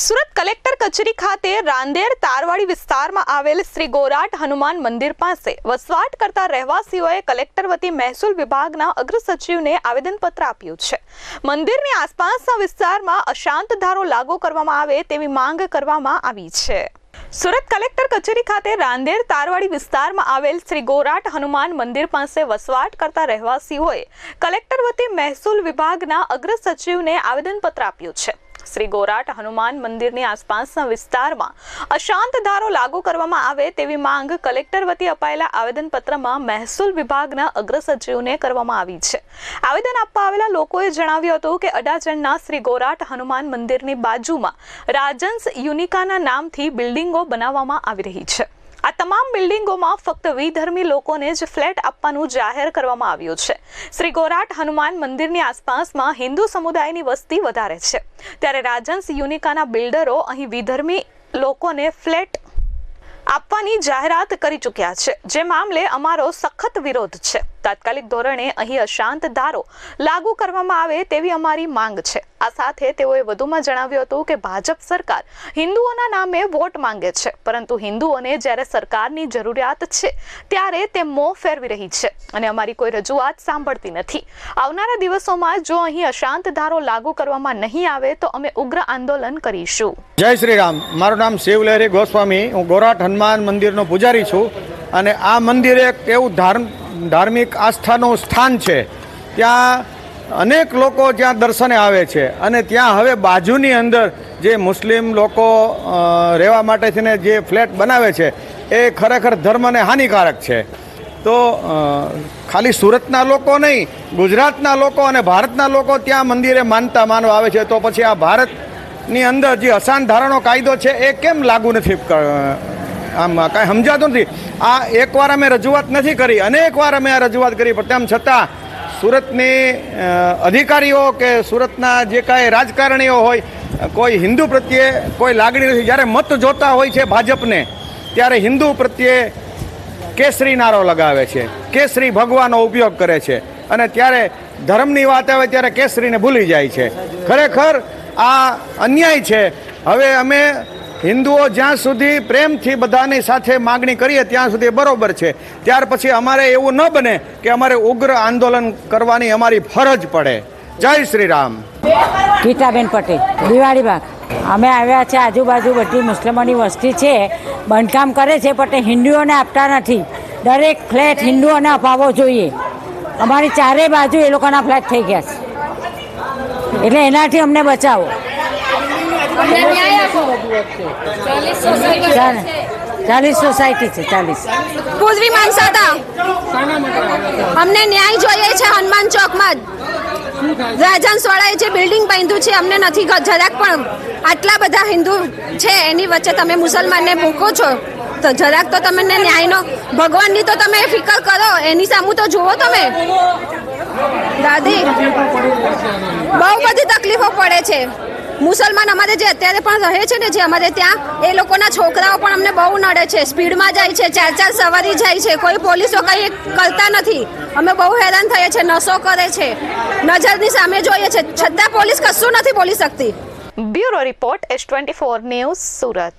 Surat collector કચેરી ખાતે રાંદેર તારવાડી વિસ્તારમાં આવેલ શ્રી ગોરાટ હનુમાન મંદિર પાસે વસવાટ કરતા રહેવાસીઓએ કલેક્ટર વતી મહેસૂલ વિભાગના અગ્ર સચિવને આવેદનપત્ર આપ્યું છે. મંદિરની આસપાસના વિસ્તારમાં અશાંત ધારો લાગુ કરવામાં આવે તેવી માંગ કરવામાં આવી છે. સુરત કલેક્ટર કચેરી ખાતે રાંદેર તારવાડી વિસ્તારમાં આવેલ શ્રી ગોરાટ હનુમાન મંદિર પાસે વસવાટ કરતા રહેવાસીઓએ કલેક્ટર વતી મહેસૂલ વિભાગના અગ્ર સચિવને આવેદનપત્ર આપ્યું છે. શ્રી ગોરાટ હનુમાન મંદિરની આસપાસના વિસ્તારમાં અશાંત ધારો લાગુ કરવામાં આવે તેવી માંગ કલેક્ટર વતી અપાયેલા આવેદનપત્રમાં મહેસૂલ વિભાગના અગ્ર સચિવને કરવામાં આવી છે. આવેદન આપવા આવેલા લોકોએ જણાવ્યું હતું કે અડાજણના શ્રી ગોરાટ હનુમાન મંદિરની બાજુમાં રાજન્સ યુનિકાના નામથી બિલ્ડિંગો બનાવવામાં આવી રહી છે. આ તમામ બિલ્ડિંગોમાં ફક્ત વિધર્મી લોકોને જ ફ્લેટ આપવાનું જાહેર કરવામાં આવ્યું છે. શ્રી ગોરાટ હનુમાન મંદિરની આસપાસમાં હિન્દુ સમુદાયની વસ્તી વધારે છે. ત્યારે રાજન્સ યુનિકાના બિલ્ડરો અહીં વિધર્મી લોકોને ફ્લેટ આપવાની જાહેરાત કરી ચૂક્યા છે. જે મામલે અમારો સખત વિરોધ છે. તાત્કાલિક ધોરણે અહીં અશાંત ધારો લાગુ કરવામાં આવે તેવી અમારી માંગ છે. આ સાથે તેઓએ વધુમાં જણાવ્યું હતું કે ભાજપ સરકાર હિન્દુઓના નામે વોટ માંગે છે, પરંતુ હિન્દુઓને જ્યારે સરકારની જરૂરિયાત છે, ત્યારે તે મોં ફેરવી રહી છે અને અમારી કોઈ રજૂઆત સાંભળતી નથી. આવનારા દિવસોમાં જો અહીં અશાંત ધારો લાગુ કરવામાં નહીં આવે, તો અમે ઉગ્ર આંદોલન કરીશું. જય શ્રી રામ. મારું નામ શિવલહેરી ગોસ્વામી. હું ગોરાટ હનુમાન મંદિરનો પૂજારી છું અને આ મંદિર એક એવું ધાર્મ ધાર્મિક આસ્થાનું સ્થાન છે. ત્યાં અનેક લોકો જ્યાં દર્શને આવે છે અને ત્યાં હવે બાજુની અંદર જે મુસ્લિમ લોકો રહેવા માટે થઈને જે ફ્લેટ બનાવે છે, એ ખરેખર ધર્મને હાનિકારક છે. તો ખાલી સુરતના લોકો નહીં, ગુજરાતના લોકો અને ભારતના લોકો ત્યાં મંદિરે માનતા માનવા આવે છે. તો પછી આ ભારતની અંદર જે અશાંત ધારણો કાયદો છે, એ કેમ લાગુ નથી આમ કાંઈ સમજાતું નથી. આ એકવાર અમે રજૂઆત નથી કરી અનેકવાર અમે આ રજૂઆત કરી, પણ તેમ છતાં સુરતની અધિકારીઓ કે સુરતના જે કાંઈ રાજકારણીઓ હોય, કોઈ હિન્દુ પ્રત્યે કોઈ લાગણી નથી. જ્યારે મત જોતા હોય છે ભાજપને, ત્યારે હિન્દુ પ્રત્યે કેસરી નારો લગાવે છે, કેસરી ભગવાનો ઉપયોગ કરે છે. અને ત્યારે ધર્મની વાત આવે ત્યારે કેસરીને ભૂલી જાય છે. ખરેખર આ અન્યાય છે. હવે અમે હિન્દુઓ જ્યાં સુધી પ્રેમથી બધાની સાથે માગણી કરીએ ત્યાં સુધી બરોબર છે. ત્યાર પછી અમારે એવું ન બને કે અમારે ઉગ્ર આંદોલન કરવાની અમારી ફરજ પડે. જય શ્રી રામ. ગીતાબેન પટેલ દિવાળી બાગ અમે આવ્યા છે આજુબાજુ બધી મુસ્લિમોની વસ્તી છે. બાંધકામ કરે છે પણ તે હિન્દુઓને આપતા નથી. દરેક ફ્લેટ હિન્દુઓને અપાવવો જોઈએ. અમારી ચારે બાજુ એ લોકોના ફ્લેટ થઈ ગયા છે. એટલે એનાથી અમને બચાવો. ચાલીસ સોસાયટી છે. ચાલીસ પૂર્વી માનસાતા અમને ન્યાય જોઈએ છે હનુમાન ચોકમાં. જ રાજન સોળાએ જે બિલ્ડિંગ બાંધ્યું છે અમને નથી જરાક પણ આટલા બધા હિન્દુ છે એની વચ્ચે તમે મુસલમાનને મૂકો છો તો જરાક તો તમે ન્યાયનો ભગવાનની તો તમે ફિકર કરો એની સામું તો જુઓ તમે. દાદી, બહુ બધી તકલીફો પડે છે. મુસલમાન અમારે જે અત્યારે પણ રહે છે ને, જે અમારે ત્યાં, એ લોકોના છોકરાઓ પણ અમને બહુ નડે છે. સ્પીડમાં જાય છે, ચાર ચાર સવારી જાય છે. કોઈ પોલીસો કંઈ કરતા નથી. અમે બહુ હેરાન થઈએ છીએ નશો કરે છે. નજરની સામે જોઈએ છે. છતાં પોલીસ કશું નથી બોલી શકતી. Bureau report, S twenty four news Surat.